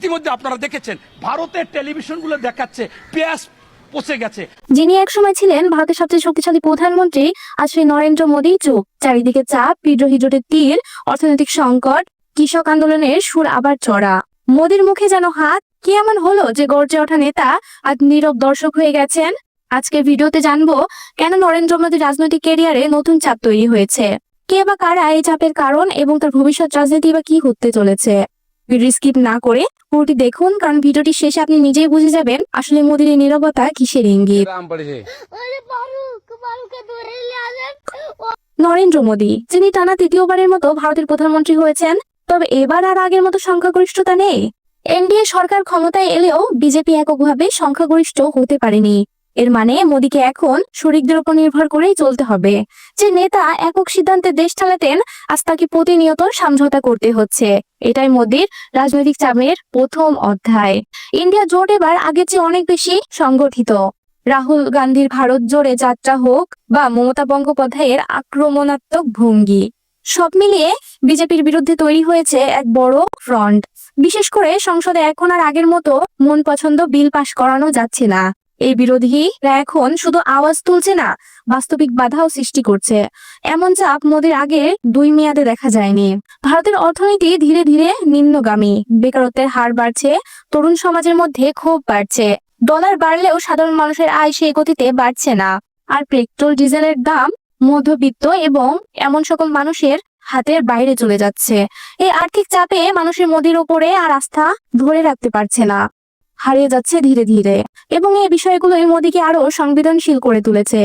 ইতিমধ্যে আপনারা দেখেছেন, ভারতের টেলিভিশনগুলো দেখাচ্ছে, পেঁয়াজ পচে গেছে। যিনি একসময় ছিলেন ভারতের সবচেয়ে শক্তিশালী প্রধানমন্ত্রী, আজ সেই নরেন্দ্র মোদী, চুপ। চারিদিকে চাপ, বিদ্রোহী জোটের তীর অর্থনৈতিক সংকট, কৃষক আন্দোলনের সুর আবার চড়া। মোদীর মুখে যেন হাত, কি এমন হলো যে গর্জে ওঠা নেতা আজ নীরব দর্শক হয়ে গেছেন? আজকে ভিডিওতে জানব, কেন নরেন্দ্র মোদীর রাজনৈতিক ক্যারিয়ারে নতুন চাপ তৈরি হয়েছে? কে বা কারা এই চাপের কারণ এবং তার ভবিষ্যৎ রাজনীতি বা কি হতে চলেছে? ভিডিও স্কিপ না করে পুরোটি দেখুন কারণ ভিডিওটি শেষে আপনি নিজেই বুঝে যাবেন আসলে মোদীর নীরবতা কিসের ইঙ্গিত। নরেন্দ্র মোদী যিনি টানা তৃতীয়বারের মতো ভারতের প্রধানমন্ত্রী হয়েছেন তবে এবার আর আগের মতো সংখ্যাগরিষ্ঠতা নেই। এনডিএ সরকার ক্ষমতায় এলেও বিজেপি এককভাবে সংখ্যাগরিষ্ঠ হতে পারেনি। এর মানে মোদীকে এখন শরিকদের উপর নির্ভর করেই চলতে হবে। যে নেতা একক সিদ্ধান্তে দেশ চালাতেন, আজ তাকে প্রতিনিয়ত সমঝোতা করতে হচ্ছে। এটাই মোদীর রাজনৈতিক চাপের প্রথম অধ্যায়। ইন্ডিয়া জোট এবার আগের চেয়ে অনেক বেশি সংগঠিত। রাহুল গান্ধীর ভারত জোড়ে যাত্রা হোক বা মমতা বন্দ্যোপাধ্যায়ের আক্রমণাত্মক ভঙ্গি, সব মিলিয়ে বিজেপির বিরুদ্ধে তৈরি হয়েছে এক বড় ফ্রন্ট। বিশেষ করে সংসদে এখন আর আগের মতো মন পছন্দ বিল পাশ করানো যাচ্ছে না। এই বিরোধীরা এখন শুধু আওয়াজ তুলছে না, বাস্তবিক বাধাও সৃষ্টি করছে। এমন চাপ মোদীর আগে দুই মেয়াদে দেখা যায়নি। ভারতের অর্থনীতি ধীরে ধীরে নিম্নগামী। বেকারত্বের হার বাড়ছে, তরুণ সমাজের মধ্যে ক্ষোভ বাড়ছে। ডলার বাড়লেও সাধারণ মানুষের আয় সেই গতিতে বাড়ছে না। আর পেট্রোল, ডিজেলের দাম মধ্যবিত্ত এবং এমন সকল মানুষের হাতের বাইরে চলে যাচ্ছে। এই আর্থিক চাপে মানুষের মোদির ওপরে আর আস্থা ধরে রাখতে পারছে না। হারিয়ে যাচ্ছে ধীরে ধীরে। এবং এই বিষয়গুলোই মোদীকে আরও সংবেদনশীল করে তুলেছে।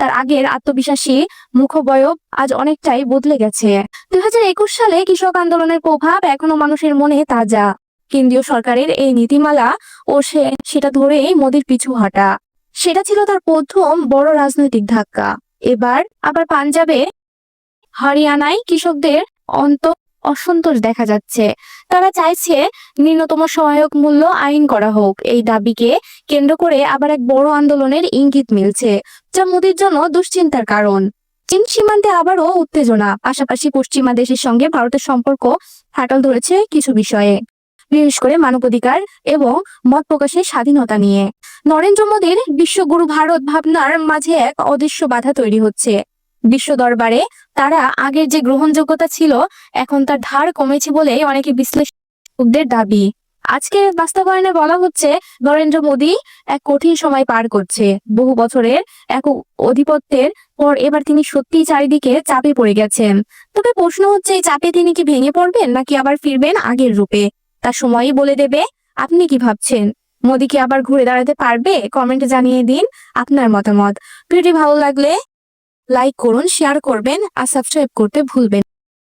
তার আগের আত্মবিশ্বাসী মুখবয়ব আজ অনেকটাই বদলে গেছে। দুই হাজার একুশ সালে কৃষক আন্দোলনের প্রভাব এখনও মানুষের মনে তাজা। কেন্দ্রীয় সরকারের এই নীতিমালা ও সে সেটা ধরেই মোদীর পিছু হাঁটা। সেটা ছিল তার প্রথম বড় রাজনৈতিক ধাক্কা। এবার আবার পাঞ্জাবে, হরিয়ানায় কৃষকদের অন্ত অসন্তোষ দেখা যাচ্ছে। তারা চাইছে ন্যূনতম সহায়ক মূল্য আইন করা হোক। এই দাবিকে কেন্দ্র করে আবার এক বড় আন্দোলনের ইঙ্গিত মিলছে, যা মোদির জন্য দুশ্চিন্তার কারণ। চীন সীমান্তে আবারও উত্তেজনা, পাশাপাশি পশ্চিমা দেশের সঙ্গে ভারতের সম্পর্ক ফাটল ধরেছে কিছু বিষয়ে। বিশেষ করে মানবাধিকার এবং মত প্রকাশের স্বাধীনতা নিয়ে। নরেন্দ্র মোদীর বিশ্বগুরু ভারত ভাবনার মাঝে এক অদৃশ্য বাধা তৈরি হচ্ছে। বিশ্ব দরবারে তারা আগের যে গ্রহণযোগ্যতা ছিল, এখন তার ধার কমেছে বলে অনেকে বিশ্লেষকদের দাবি। আজকের বাস্তবায়নে বলা হচ্ছে, নরেন্দ্র মোদী এক কঠিন সময় পার করছে। বহু বছরের এক অধিপত্যের পর এবার তিনি সত্যিই চারিদিকে চাপে পড়ে গেছেন। তবে প্রশ্ন হচ্ছে, এই চাপে তিনি কি ভেঙে পড়বেন, নাকি আবার ফিরবেন আগের রূপে? তার সময়ই বলে দেবে, আপনি কি ভাবছেন? মোদী কি আবার ঘুরে দাঁড়াতে পারবে? কমেন্টে জানিয়ে দিন আপনার মতামত। ভিডিওটি ভালো লাগলে লাইক করুন শেয়ার করবেন আর সাবস্ক্রাইব করতে ভুলবেন